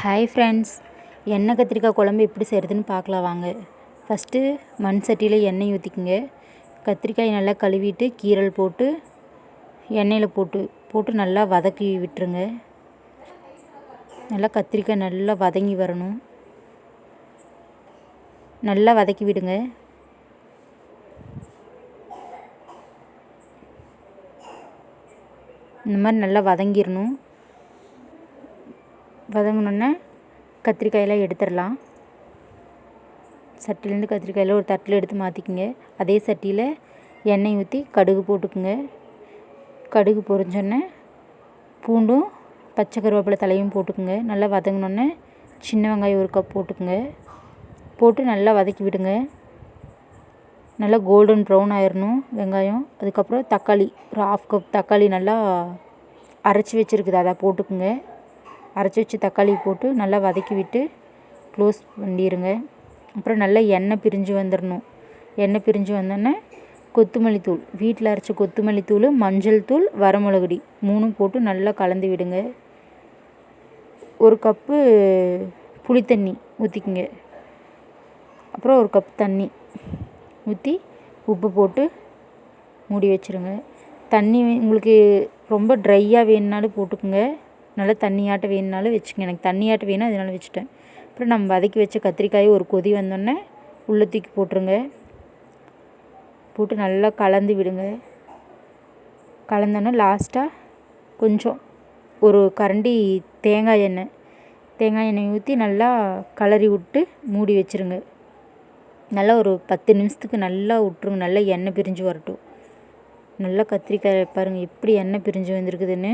Hi friends எண்ணெய் கத்திரிக்காய் குழம்பு எப்படி செய்கிறதுன்னு பார்க்கலாம் வாங்க. ஃபஸ்ட்டு மண் சட்டியில் எண்ணெய் ஊற்றிக்குங்க கத்திரிக்காய் நல்லா கழுவிட்டு கீரல் போட்டு எண்ணெயில் போட்டு போட்டு நல்லா வதக்கி விட்டுருங்க. நல்லா கத்திரிக்காய் நல்லா வதங்கி வரணும். நல்லா வதக்கி விடுங்க. இந்த மாதிரி நல்லா வதங்கிடணும் வதங்கினோன்னே கத்திரிக்காயெல்லாம் எடுத்துடலாம். சட்டிலேருந்து கத்திரிக்காயில் ஒரு தட்டில் எடுத்து மாற்றிக்குங்க. அதே சட்டியில் எண்ணெய் ஊற்றி கடுகு போட்டுக்குங்க. கடுகு பொறிஞ்சோன்னே பூண்டும் பச்சை கருவேப்பிலை தலையும் போட்டுக்குங்க. நல்லா வதங்கினோன்னே சின்ன வெங்காயம் ஒரு கப் போட்டுக்குங்க. போட்டு நல்லா வதக்கி விடுங்க. நல்லா கோல்டன் ப்ரௌன் ஆயிடணும் வெங்காயம். அதுக்கப்புறம் தக்காளி ஒரு ஆஃப் கப் தக்காளி நல்லா அரைச்சி வச்சுருக்குது. அதை போட்டுக்குங்க. அரைச்சி வச்சு தக்காளி போட்டு நல்லா வதக்கி விட்டு க்ளோஸ் பண்ணிடுங்க அப்புறம் நல்லா எண்ணெய் பிரிஞ்சு வந்துடணும் எண்ணெய் பிரிஞ்சு வந்தோடனே கொத்தமல்லி தூள் வீட்டில் அரைச்ச கொத்தமல்லி தூள் மஞ்சள் தூள் வரமிளகுடி மூணும் போட்டு நல்லா கலந்து விடுங்க. ஒரு கப்பு புளித்தண்ணி ஊற்றிக்குங்க அப்புறம் ஒரு கப் தண்ணி ஊற்றி உப்பு போட்டு மூடி வச்சுருங்க. தண்ணி உங்களுக்கு ரொம்ப ட்ரையாக வேணுனாலும் போட்டுக்குங்க. நல்லா தண்ணியாட்டம் வேணுனாலும் வச்சுக்கங்க. எனக்கு தண்ணியாட்டம் வேணும் அதனால வச்சுட்டேன். அப்புறம் நம்ம வதக்கி வச்ச கத்திரிக்காயை ஒரு கொதி வந்தோடனே உள்ளே தூக்கி போட்டுருங்க. போட்டு நல்லா கலந்து விடுங்க. கலந்தோன்னே லாஸ்ட்டாக கொஞ்சம் ஒரு கரண்டி தேங்காய் எண்ணெய். தேங்காய் எண்ணெய் ஊற்றி நல்லா கலரி விட்டு மூடி வச்சுருங்க. நல்லா ஒரு பத்து நிமிஷத்துக்கு நல்லா விட்ருங்க நல்லா எண்ணெய் பிரிஞ்சு வரட்டும். நல்லா கத்திரிக்காய் பாருங்கள் எப்படி எண்ணெய் பிரிஞ்சு வந்திருக்குதுன்னு.